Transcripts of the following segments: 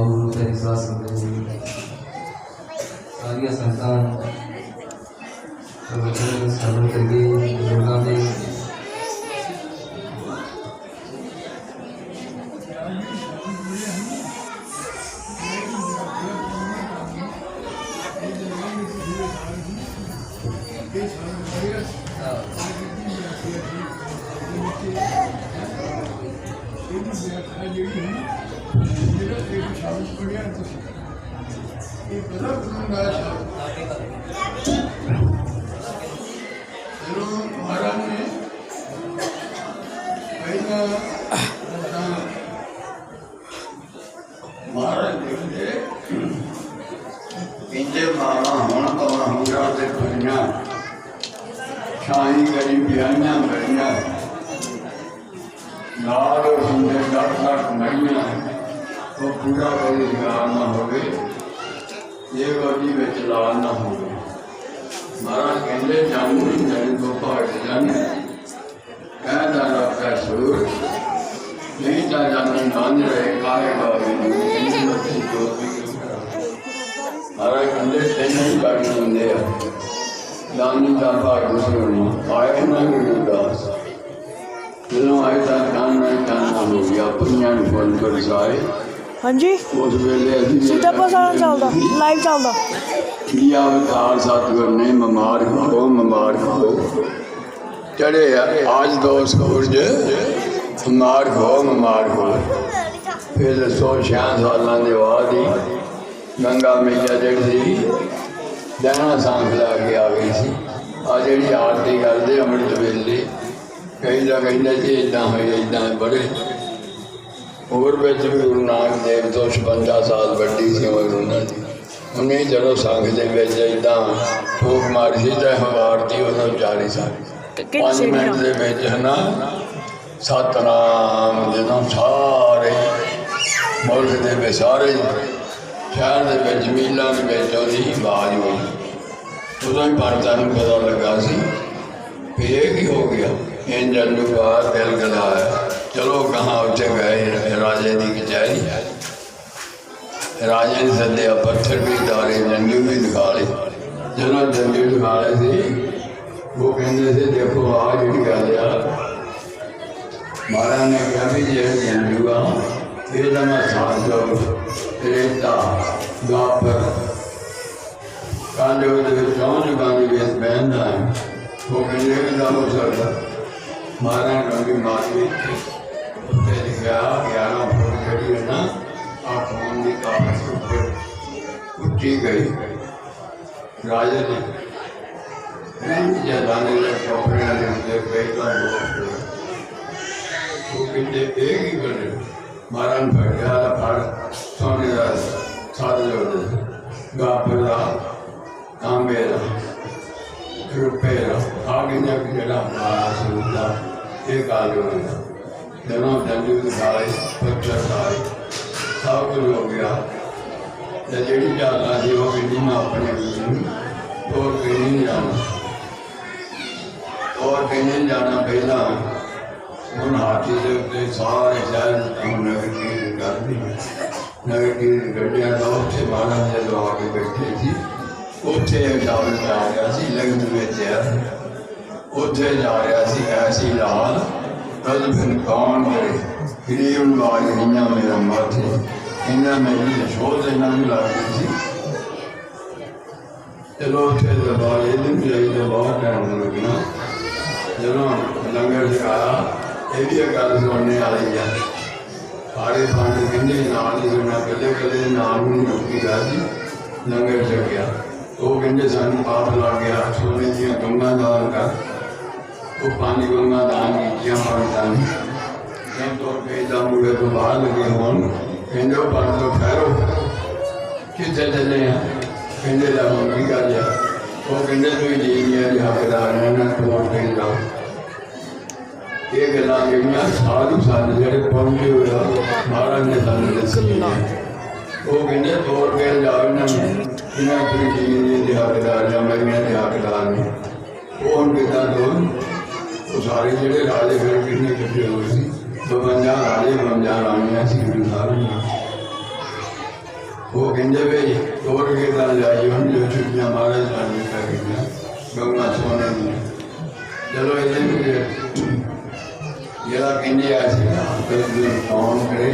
mau dari salah satu सारिया संतान साधन करके योगा में Thank you. ਇੰਦੇ ਮਾਲਾ ਹੁਣ ਤਾਂ ਹੰਗਰਾ ਤੇ ਦੁਨੀਆ ਸ਼ਾਹੀ ਕਰੀ ਬਿਆਨਾਂ ਮਰੀਆਂ ਨਾਲ ਹੁੰਦੇ ਲੱਖ ਲੱਖ ਮਹੀਨਾ ਉਹ ਪੂਰਾ ਕਰੀ ਗਾਲ ਨਾ ਹੋਵੇ ਇਹ ਗੋਦੀ ਵਿੱਚ ਲਾਲ ਨਾ ਹੋਵੇ ਮਹਾਰਾਜ ਕਹਿੰਦੇ ਜਾਨੂ ਨਹੀਂ ਜਾਣੀ ਤੋਂ ਭਾਗ ਜਾਣੇ ਕਹਿੰਦਾ ਰੱਖਿਆ ਸੂਰ ਨਹੀਂ ਤਾਂ ਜਾਨੂ ਨਾਨ ਰਹੇ ਕਾਹੇ ਬਾਬੇ ਨੂੰ ਇੰਨੀ ਮੱਤੀ ਜੋਤ ਵੀ ਮਹਾਰਾਜ ਕਹਿੰਦੇ ਤੈਨੂੰ ਹੀ ਕਾੜੀ ਹੁੰਦੇ ਆ ਨਾਨੀ ਦਾ ਭਾਗ ਸੁਣੋ ਆਏ ਨਾ ਗੁਰਦਾਸ ਜਦੋਂ ਆਏ ਤਾਂ ਕਾਨ ਨਾਲ ਕਾਨ ਹੋ ਗਿਆ ਪੁੰਨਿਆਂ ਨੂੰ ਫੋਨ ਕਰ ਜਾਏ ਹਾਂਜੀ? ਉਸ ਵੇਲੇ ਅਸੀਂ ਸਿੱਧਾ ਪਸਾਰਾ ਚੱਲਦਾ ਲਾਈਵ ਚੱਲਦਾ। ਕੀ ਅਵਤਾਰ ਸਤਿਗੁਰ ਨੇ ਮਮਾਰ ਹੋ ਮਮਾਰ ਹੋ ਚੜੇ ਅੱਜ ਦੋ ਸੂਰਜ, ਮਮਾਰ ਹੋ ਮਮਾਰ ਹੋ ਫਿਰ ਸੋ ਛਿਆਂ ਸਾਲਾਂ ਦੇ ਬਾਅਦ ਹੀ ਗੰਗਾ ਮਈਆ ਜਿਹੜੀ ਸੀ, ਦਹਿਣਾ ਸੰਗ ਲਾ ਕੇ ਆ ਗਈ ਸੀ। ਆ ਜਿਹੜੀ ਆਰਤੀ ਕਰਦੇ, ਅੰਮ੍ਰਿਤ ਵੇਲੇ, ਕਈ ਦਾ ਕਹਿੰਦੇ ਜੀ ਇਦਾਂ ਹੋਏ ਇਦਾਂ ਬੜੇ ਹੋਰ ਵਿੱਚ ਵੀ ਗੁਰੂ ਨਾਨਕ ਦੇਵ ਤੋਂ 56 ਸਾਲ ਵੱਡੀ ਸੀ ਉਮਰ ਉਹਨਾਂ ਦੀ ਉਹਨੇ ਜਦੋਂ ਸੰਘ ਦੇ ਵਿੱਚ ਇਦਾਂ ਫੂਕ ਮਾਰੀ ਸੀ ਤਾਂ ਹਵਾਰਤੀ ਉਹਨਾਂ 40 ਸਾਲ ਕਿਹੜੀ ਪੰਜ ਮਿੰਟ ਦੇ ਵਿੱਚ ਹਨਾ ਸਤਨਾਮ ਜਦੋਂ ਸਾਰੇ ਮੁਲਕ ਦੇ ਵਿੱਚ ਸਾਰੇ ਸ਼ਹਿਰ ਦੇ ਵਿੱਚ ਮੀਲਾਂ ਦੇ ਵਿੱਚ ਉਹਦੀ ਆਵਾਜ਼ ਹੋਈ। ਉਦੋਂ ਹੀ ਪੰਡਤਾਂ ਨੂੰ ਪਤਾ ਲੱਗਾ ਸੀ ਇਹ ਕੀ ਹੋ ਗਿਆ? ਇੰਜ ਜੰਦੂ ਬਾਹਰ ਦਿਲ ਗਲਾਇਆ। ਚਲੋ ਕਹਾਂ ਉੱਥੇ ਗਏ, ਰਾਜੇ ਦੀ ਕਚਹਿਰੀ। ਰਾਜੇ ਨੇ ਸੱਦਿਆ ਪੱਥਰ ਵੀ ਡਾਰੇ ਜੰਦੂ ਵੀ ਦਿਖਾ ਲਏ। ਜਦੋਂ ਜੰਦੂ ਦਿਖਾ ਲਏ ਸੀ, ਉਹ ਕਹਿੰਦੇ ਸੀ, ਦੇਖੋ ਆ ਜਿਹੜੀ ਗੱਲ ਆ। ਮਹਾਰਾਜ ਨੇ ਕਿਹਾ ਵੀ ਜੇ ਜੰਦੂ ਆ ਇਹ ਤਾਂ ਮੈਂ ਸਾਥ ਦੋ ਰੇਤਾ ਗਾਪਰ ਕਾਂਡੇ ਦੇ ਵਿੱਚ ਜੌਂ ਜੁਗਾਂ ਦੇ ਉਹ ਕਹਿੰਦੇ ਕਿ ਨਾ ਹੋ ਸਕਦਾ। ਮਹਾਰਾਜ ਰੰਗੀ ਮਾਰਦੀ ਤੇ کی گئی۔ راجہ نے جی، جانے نے کپڑے نے ہوتے کئی بار وہ کہتے، ایک ہی گلے ماران پھٹیا پھاڑ سونے دا ساتھ جو دے گا پھلا روپے روپیرا آگے جا کے جلا مارا سوتا ایک آگے ہو گیا جناب جنجو جی، سارے پتھر سائے سب کچھ ہو گیا یا جیڑی جا آدھی ہو گئی نہیں اپنے اور کہیں نہیں جانا اور کہیں نہیں جانا پہلا ان ہاتھی سے اپنے سارے شہر ہم نگیٹیو کر دی نگیٹیو گڈیا تو اتنے مانا جی لو آ کے بیٹھے تھی اتنے جاول جا رہا سی لگن میں چیا اتنے جا رہا سی ایسی لال رجبن کون کرے گریب لال میرا ماتھے ਕੌਣ ਇਹਨਾਂ ਮੇਰੀ ਸ਼ੋਧ ਇਹਨਾਂ ਨੂੰ ਲੱਗਦੀ ਸੀ। ਚਲੋ ਉੱਥੇ ਦਬਾਅ ਇਹ ਦਿਨ ਜਾਈ ਦਬਾਅ ਕਰਨ ਲੱਗਣਾ ਜਦੋਂ ਲੰਗਰ ਛਕਾਇਆ ਇਹ ਵੀ ਗੱਲ ਸੁਣਨੇ ਵਾਲੀ ਆ। ਸਾਰੇ ਪੰਡ ਕਹਿੰਦੇ ਨਾਲ ਹੀ ਸੁਣਿਆ ਕੱਲੇ ਕੱਲੇ ਨਾਲ ਨੂੰ ਰੋਕੀ ਗਾ ਸੀ ਲੰਗਰ ਛਕਿਆ। ਉਹ ਕਹਿੰਦੇ ਸਾਨੂੰ ਪਾਪ ਲੱਗ ਗਿਆ, ਸੋਨੇ ਦੀਆਂ ਗੰਗਾ ਦਾਨ ਕਰ। ਉਹ ਪਾਣੀ ਗੰਗਾ ਦਾਨ ਕੀਤੀਆਂ ਪੰਡਤਾਂ ਜਦ ਤੋਂ ਪੇਦਾ ਮੁੜੇ ਤੋਂ ਬਾਹਰ ਲੱਗੇ ਹੋਣ ਪੰਡ ਤੋਂ ਫੈਰੋ ਕਿੱਥੇ ਚੱਲੇ ਆ? ਕਹਿੰਦੇ ਦਾ ਮੰਗੀ ਗੱਲ ਆ ਉਹ ਕਹਿੰਦੇ ਤੂੰ ਜੀ ਨਹੀਂ ਆ ਹੱਕਦਾਰ ਹੈ ਨਾ ਤੂੰ ਕੇ ਇਹ ਗੱਲਾਂ ਜਿਹੜੀਆਂ ਸਾਧੂ ਸੰਤ ਜਿਹੜੇ ਪਹੁੰਚੇ ਹੋਏ ਆ, ਮਹਾਰਾਜ ਨੇ ਸਾਨੂੰ ਦੱਸੀਆਂ ਉਹ ਕਹਿੰਦੇ ਤੋੜ ਕੇ ਜਾਓ ਇਹਨਾਂ ਇਹਨਾਂ ਕੋਈ ਜੀ ਦੇ ਹੱਕਦਾਰ ਜਾਂ ਮੈਂ ਦੇ ਹੱਕਦਾਰ ਨੇ। ਉਹ ਹੁਣ ਕਿਦਾਂ ਦੋ ਉਹ ਸਾਰੇ ਜਿਹੜੇ ਰਾਜੇ ਫਿਰ ਕਿੰਨੇ ਇਕੱਠੇ ਹੋਏ ਸੀ। తొమ్మిది మంది ఆరాన్యాసికులు కారణం وہ گنجے پہ اور کے گھر جائیے ہم جو چھٹیاں ہمارے جانے کا گنجا گنگا سونے میں چلو ایسے مجھے یہاں گنجے ایسے پھر دن کام کرے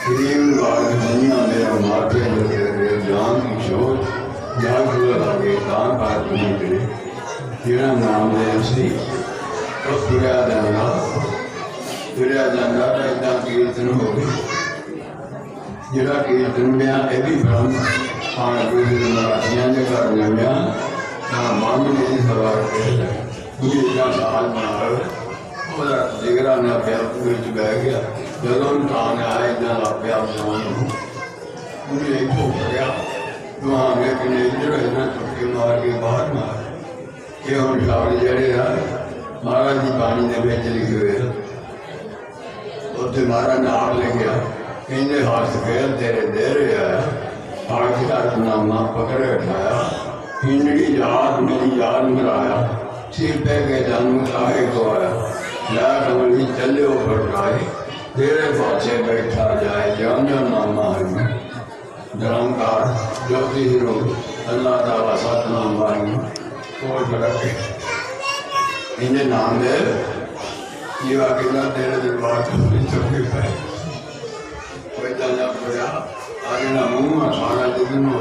کریم لوگ دنیا میرا مارتے ہیں جان کی شور جان کو لگے کان پار نہیں کرے تیرا نام ہے اسی اور پورا دن ਨਾਮ ਜਾਂਦਾ ਤੁਰਿਆ ਤਾਂ ਇਦਾਂ ਕੀਰਤਨ ਹੋ ਗਈ ਜਿਹੜਾ ਕੀਰਤਨ ਮਿਆ ਇਹ ਵੀ ਬ੍ਰਹਮ ਆਣ ਗੁਰੂ ਦੇ ਮਰਾਠੀਆਂ ਦੇ ਘਰ ਜੰਮਿਆ ਤਾਂ ਮਨ ਦੀ ਸਭਾ ਕੇ ਗੁਰੂ ਦਾ ਸਾਲ ਮਾਰ ਉਹਦਾ ਜਿਗਰਾ ਨਾ ਪਿਆ ਵਿੱਚ ਬਹਿ ਗਿਆ। ਜਦੋਂ ਤਾਂ ਆਇਆ ਇਦਾਂ ਲੱਭਿਆ ਆਪਣਾ ਨੂੰ ਉਹਨੇ ਇੱਕ ਹੋ ਗਿਆ ਦੁਆ ਨੇ ਕਿਨੇ ਜਿਹੜਾ ਇਹਨਾਂ ਚੁੱਕੇ ਮਾਰ ਕੇ ਬਾਹਰ ਮਾਰ। ਇਹ ਹੁਣ ਸ਼ਬਦ ਜਿਹੜੇ ਆ, ਮਹਾਰਾਜ ਦੀ ਬਾਣੀ ਦੇ ਵਿੱਚ ਲਿਖੇ ਹੋਏ ਆ। تو تمہارا नाम لے گیا انہیں ہاتھ پھیر تیرے دے رہے ہے آخر نامہ پکڑے اٹھایا۔ ہنڈی جہاز میری یاد میں آیا۔ سر پہ کے جانو ساہے کو آیا۔ لا کملی چلے اوپر ٹھائے تیرے پاچے بیٹھا جائے۔ جان جان نامہ ہے درامکار جو بھی ہیرو اللہ تعالیٰ ساتھ نام بارگی اور نام دے۔ ಇವಾಗೆಲ್ಲ ದೇಹದ ಮಾತು ಚಪ್ಪಿರ್ತಾರೆ ವೈದ್ಯನಾಪುರ ಆಗ ನಾವು ಮಹಾರಾಜನೂ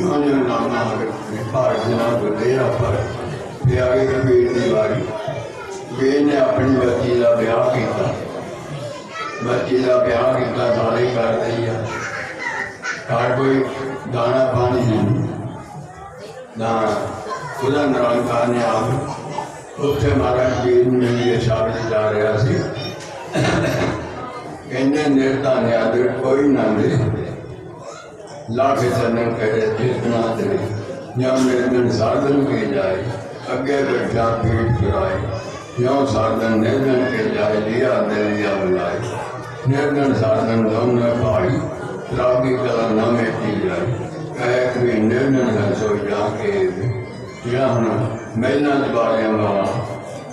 ಯೋಜನೆ ನಾಮ ಆಗುತ್ತೆ ಭಾರತ ನಾಮ ದೇರಪ್ಪ پیارے کا بیڑ دیواری۔ بے نے اپنی بچی کا بیاہ کیا بچی کا بیاہ کیا سارے کر دیا گھر کوئی دانا پانی نہیں۔ نہ خدا نرانکار نے آپ ਉੱਥੇ ਮਹਾਰਾਜ ਜੀ ਨੂੰ ਮੇਰੇ ਸ਼ਾਬਤ ਜਾ ਰਿਹਾ ਸੀ ਕਹਿੰਦੇ ਨਿਰਤਾ ਨੇ ਆਦਰ ਕੋਈ ਨਾ ਦੇ ਲਾਗੇ ਚੰਨ ਕਹੇ ਜਿਤਨਾ ਦੇ ਜਾਂ ਮੇਰੇ ਦਿਨ ਸਾਧਨ ਕੇ ਜਾਏ ਅੱਗੇ ਬੈਠਾ ਪੀੜ ਫਿਰਾਏ ਜਾਂ ਸਾਧਨ ਨਿਰਦਨ ਕੇ ਜਾਏ ਲਿਆ ਦੇ ਲਿਆ ਬੁਲਾਏ ਨਿਰਦਨ ਸਾਧਨ ਦੋਨੋਂ ਭਾਈ ਰਾਗੀ ਕਲਾ ਨਾ ਮੇਟੀ ਜਾਏ ਕਹੇ ਕਿ ਨਿਰਦਨ ਹੈ ਸੋ ਜਾ ਕੇ ਜਾਂ ਹੁਣ ਮਹਿਲਾਂ ਦੇ ਬਾਰਿਆਂ ਵਾਲਾ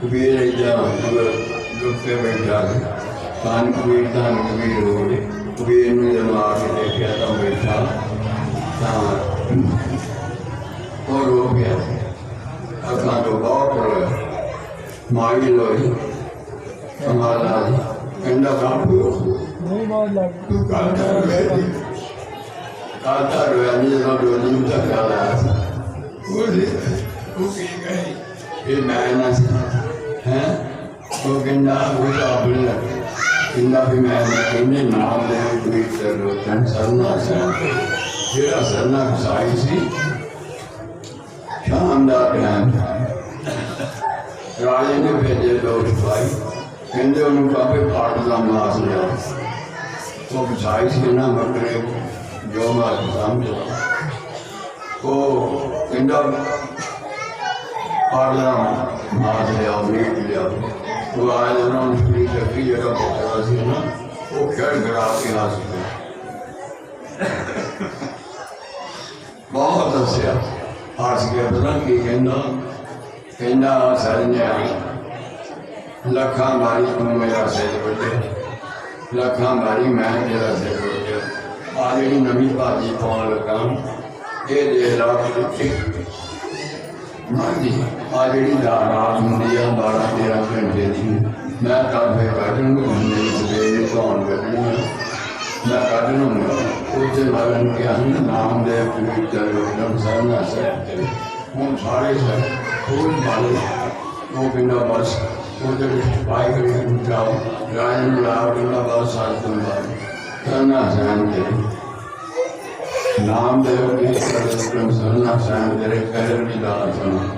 కుబేరైద్యాన్ తాను కుబేర్ తాను కుబేరుడు కుబేరుని جب بیٹھا اور رو گیا اصل باپ مائی لوئی ہمارا کنڈا کاپو کاتا روی کاتا روی جو جن تک آیا تھا وہ گئی یہ میں ہیں؟ تو گنڈا گوشا بلنا گنڈا بھی میں نے نام دے ٹویٹ کر رہے سرنا سرنا جیرا سرنا کسائی سی شام دا ٹائم راجے نے بھیجے دو سپائی کہندے انہوں کا بھی پھاٹ دا ملاس لیا۔ وہ کسائی سی نہ بکرے جو مال سمجھا کو گنڈا ਸਰਨਾ ਸਾਈ ਸੀ ਨਾ ਮੀਟ ਲਿਆ ਉਹ ਆਇਆ ਉਹਨਾਂ ਨੂੰ ਫਰੀ ਚੱਕੀ ਜਿਹੜਾ ਬੱਕਰਾ ਸੀ ਨਾ ਉਹ ਖੜ ਗਰਾ ਕੇ ਹਾਸ ਬਹੁਤ ਦੱਸਿਆ ਹਾਸ ਕੇ ਪਤਾ ਕੀ ਕਹਿੰਦਾ ਕਹਿੰਦਾ ਸਰਨਿਆ ਲੱਖਾਂ ਮਾਰੀ ਤੂੰ ਮੇਰਾ ਸਿਰ ਵੱਡੇ ਲੱਖਾਂ ਮਾਰੀ ਮੈਂ ਤੇਰਾ ਸਿਰ ਵੱਡੇ ਆ ਜਿਹੜੀ ਨਵੀਂ ਭਾਜੀ ਪਾਉਣ ਲੱਗਾ ਇਹ ਦੇ ਲਾ ਕੇ ਹਾਂਜੀ ਆ ਜਿਹੜੀ ਰਾਤ ਹੁੰਦੀ ਆ 12 13 ਘੰਟੇ ਦੀ, ਮੈਂ ਕਾਫੇ ਫੇਰ ਬੈਠਣ ਨੂੰ ਨਹੀਂ ਸਵੇਰੇ ਕੌਣ ਬੈਠਣੀ ਮੈਂ ਕੱਢ ਨੂੰ ਉਹਦੇ ਮਰਨ ਕੇ ਹਨ ਨਾਮ ਦੇ ਪਵਿੱਤਰ ਲੋਕਾਂ ਸਰਨਾ ਸਹਿ ਹੁਣ ਸਾਰੇ ਸਰ ਕੋਈ ਬਾਲੇ ਉਹ ਬਿਨਾ ਬਸ, ਉਹਦੇ ਵਿੱਚ ਪਾਈ ਕਰੀ ਨੂੰ ਜਾਓ, ਰਾਜ ਨੂੰ ਲਾਭ ਕਰਨਾ ਬਹੁਤ ਸਾਥ ਦਿੰਦਾ ਕਰਨਾ ਜਾਣਦੇ ਨਾਮ ਦੇ ਪਵਿੱਤਰ ਲੋਕਾਂ ਸਰਨਾ ਸਹਿ ਤੇਰੇ ਕਹਿਰ ਦੀ ਦਾਤ ਸੁਣਾ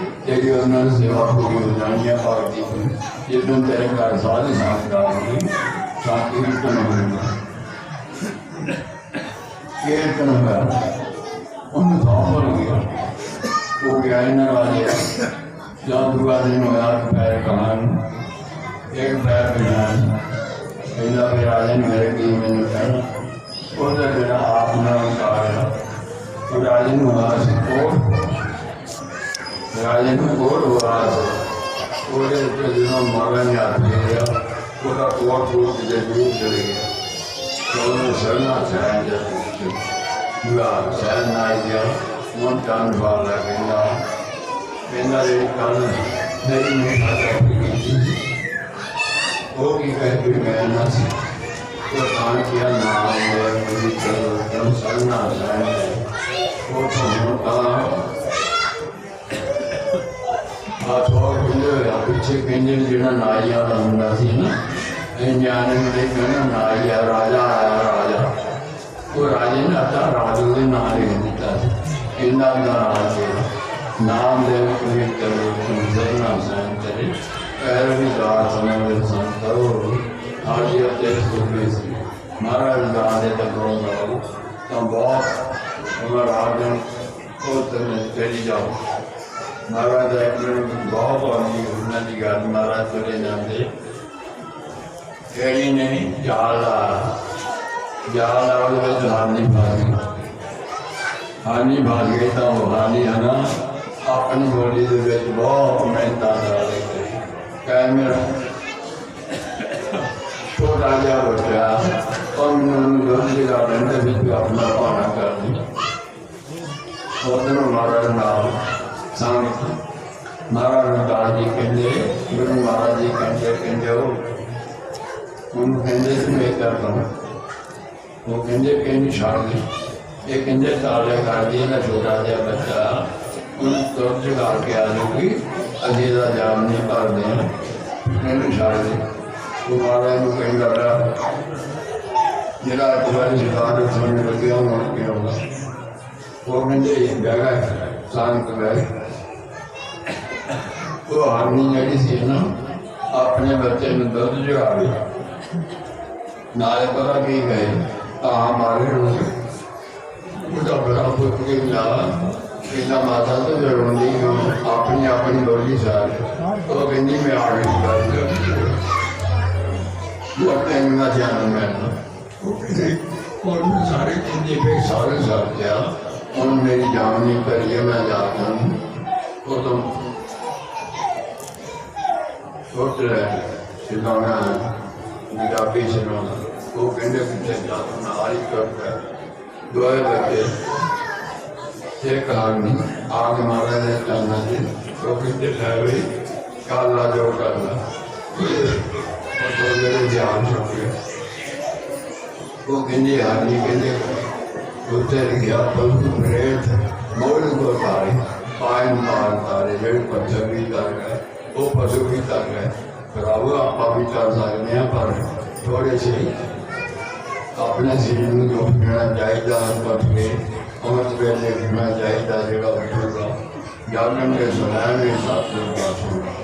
تیریوں سیواؤں کی جانیا پارتی جتنے تیرے گھر سارے ساتھ ہوئی ساتھی کیرتن ہوگا کیرتن ہوا ان ساؤ پر گیا وہ گیا والے جادو دوگا دن ہوا پیر کمان ایک پیر بنان پہلا پھر آج میرے کی میں نے کہا وہ تو میرا آپ نے اتارا تو راجن ہوا سکو ਰਾਜੇ ਨੂੰ ਬਹੁਤ ਕੋਲ ਉਹਦੇ ਉੱਤੇ ਜਦੋਂ ਮਾਰਨ ਨੇ ਹੱਥ ਫੇਰਿਆ ਉਹਦਾ ਕੋਲ ਕੋਲ ਦੇ ਦੂਰ ਚਲੇ ਗਿਆ ਤੇ ਉਹਨੇ ਸਰਨਾ ਚਾਹਿਆ ਜਦ ਦੁਆ ਚਾਹ ਨਾ ਗਿਆ ਮਨ ਕਾਨ ਵਾਲਾ ਕਹਿੰਦਾ ਕਹਿੰਦਾ ਇਹ ਕੰਨ ਨਹੀਂ ਮੈਂ ਉਹ ਕੀ ਕਹਿੰਦੇ ਮੈਂ ਨਾ ਸੀ। ਉਹ ਤਾਂ ਨਾਮ ਹੈ ਮੇਰੀ ਚਲੋ ਸਰਨਾ ਹੈ। ਉਹ ਤੋਂ ਆ ਆ ਤੋਂ ਕਹਿੰਦੇ ਪਿੱਛੇ ਕਹਿੰਦੇ ਨੇ ਜਿਹੜਾ ਨਾਈਆ ਹੁੰਦਾ ਸੀ ਨਾ, ਇਹ ਨਿਆਣੇ ਨੂੰ ਦੇ ਕਹਿੰਦਾ ਨਾਈਆ ਰਾਜਾ ਆਇਆ ਰਾਜਾ। ਉਹ ਰਾਜੇ ਨੇ ਅੱਧਾ ਰਾਜੂ ਦੇ ਨਾਂ ਲੈ ਦਿੱਤਾ ਸੀ। ਇਹਨਾਂ ਦਾ ਰਾਜ, ਨਾਮ ਦੇ ਕੋਈ ਕਰੋ ਸਰਨਾ ਸੈਨ ਕਰੇ ਪੈਰ ਵੀ ਦਾਰ ਸਮੇਂ ਵਿੱਚ ਆਜੀ ਅਤੇ ਸੁਖੇ ਸੀ, ਮਹਾਰਾਜ ਦਾ ਆਦੇ ਤੱਕ ਰੋਣਾ ਤਾਂ ਬਹੁਤ ਉਹਨਾਂ ਰਾਜ ਨੇ ਉਹ ਤੇ ਚਲੀ ਜਾਓ। ਮਹਾਰਾਜ ਦਾ ਬਹੁਤ ਆਉਂਦੀ ਉਹਨਾਂ ਦੀ ਗੱਲ ਮਹਾਰਾਜ ਚਲੇ ਜਾਂਦੇ। ਕਿਹੜੀ ਨੇ ਜਾਲ ਆ ਜਾਲ ਆ ਉਹਦੇ ਵਿੱਚ ਹਾਨੀ ਭਾਗੀ ਹਾਨੀ ਭਾਗੀ ਤਾਂ ਉਹ ਹਾਨੀ ਹੈ ਨਾ, ਆਪਣੀ ਬੋਲੀ ਦੇ ਵਿੱਚ ਬਹੁਤ ਮਿਹਨਤਾਂ ਨਾਲ ਕਹਿ ਮੇਰਾ ਛੋਟਾ ਜਿਹਾ ਬੱਚਾ, ਉਹ ਮੈਨੂੰ ਦੁੱਧ ਦੀ ਗਾਰਡਨ ਦੇ ਵਿੱਚ ਆਪਣਾ ਪਾਣਾ ਕਰਦੀ ਉਹਦੇ مہارا جی ಮಹಾರಾಜ ಕಾಳಜಿ ಕಂಡೆ ಗುರು ಮಹಾರಾಜಿ ಕಂಡೆ ಕಂಡೆವು ان کنجے سے میں کرتا ہوں۔ وہ کنجے کے نشان میں یہ کنجے تالے کر دیا نہ چھوٹا جا بچہ۔ ان ترج کر کے آلو کی عزیزہ جان نہیں کر دیں۔ میں نشان وہ مارا ان کہیں کر رہا جرا تمہاری شکارت سمجھ لگیا ہوں، اور کیا ہوگا؟ وہ کنجے یہ جگہ ہے۔ سان کو گئے ਉਹ ਆਰਮੀ ਜਿਹੜੀ ਸੀ ਨਾ, ਆਪਣੇ ਬੱਚੇ ਨੂੰ ਦੁੱਧ ਜਗਾਵੇ ਨਾਲੇ ਪਤਾ ਕੀ ਗਏ ਤਾਂ ਮਾਰੇ ਨੂੰ ਉਹਦਾ ਬੜਾ ਪੁੱਤ ਕੇ ਲਾ ਇਹਨਾਂ ਮਾਤਾ ਤੋਂ ਜਰੂਰੀ ਆਪਣੀ ਆਪਣੀ ਬੋਲੀ ਸਾਰ। ਉਹ ਕਹਿੰਦੀ, ਮੈਂ ਆ ਗਈ ਗੱਲ ਉਹ ਕਹਿੰਦਾ ਜਾਨ ਮੈਂ ਉਹ ਕਹਿੰਦੀ ਉਹ ਸਾਰੇ ਕਹਿੰਦੇ ਫੇ ਸਾਰੇ ਸਾਰ ਗਿਆ। ਹੁਣ ਮੇਰੀ ਜਾਨ ਨਹੀਂ ਕਰੀਏ ਮੈਂ ਜਾਤਾ ਉਹ ਤੋਂ چھوٹے شدانہ نگاپی شدانہ تو گنڈے پیچھے جاتا ہوں آئی کرتا ہے دعائے بچے ایک آدمی آگ مارا نے چلنا جی تو گنڈے لے ہوئی کالا جو کرنا اور تو میرے جان چھوٹے وہ گنڈے آدمی گنڈے اتر گیا پل ریت مول کو تاری پائن مار تاری ریت پچھر بھی تار گئے ਉਹ ਪਸ਼ੂ ਵੀ ਕਰ ਗਏ ਭਰਾਵੋ ਆਪਾਂ ਵੀ ਕਰ ਸਕਦੇ ਹਾਂ, ਪਰ ਥੋੜੇ ਜਿਹੇ ਆਪਣੇ ਸਰੀਰ ਨੂੰ ਜੋ ਪੀਣਾ ਚਾਹੀਦਾ ਪਰ ਕੇ ਵੇਲੇ ਪੀਣਾ ਚਾਹੀਦਾ ਜਿਹੜਾ ਉੱਠੂਗਾ। ਜਾਣਨ ਦੇ ਸੁਣਾਉਣ ਸਾਥ ਨੂੰ ਬਾਸੂਗਾ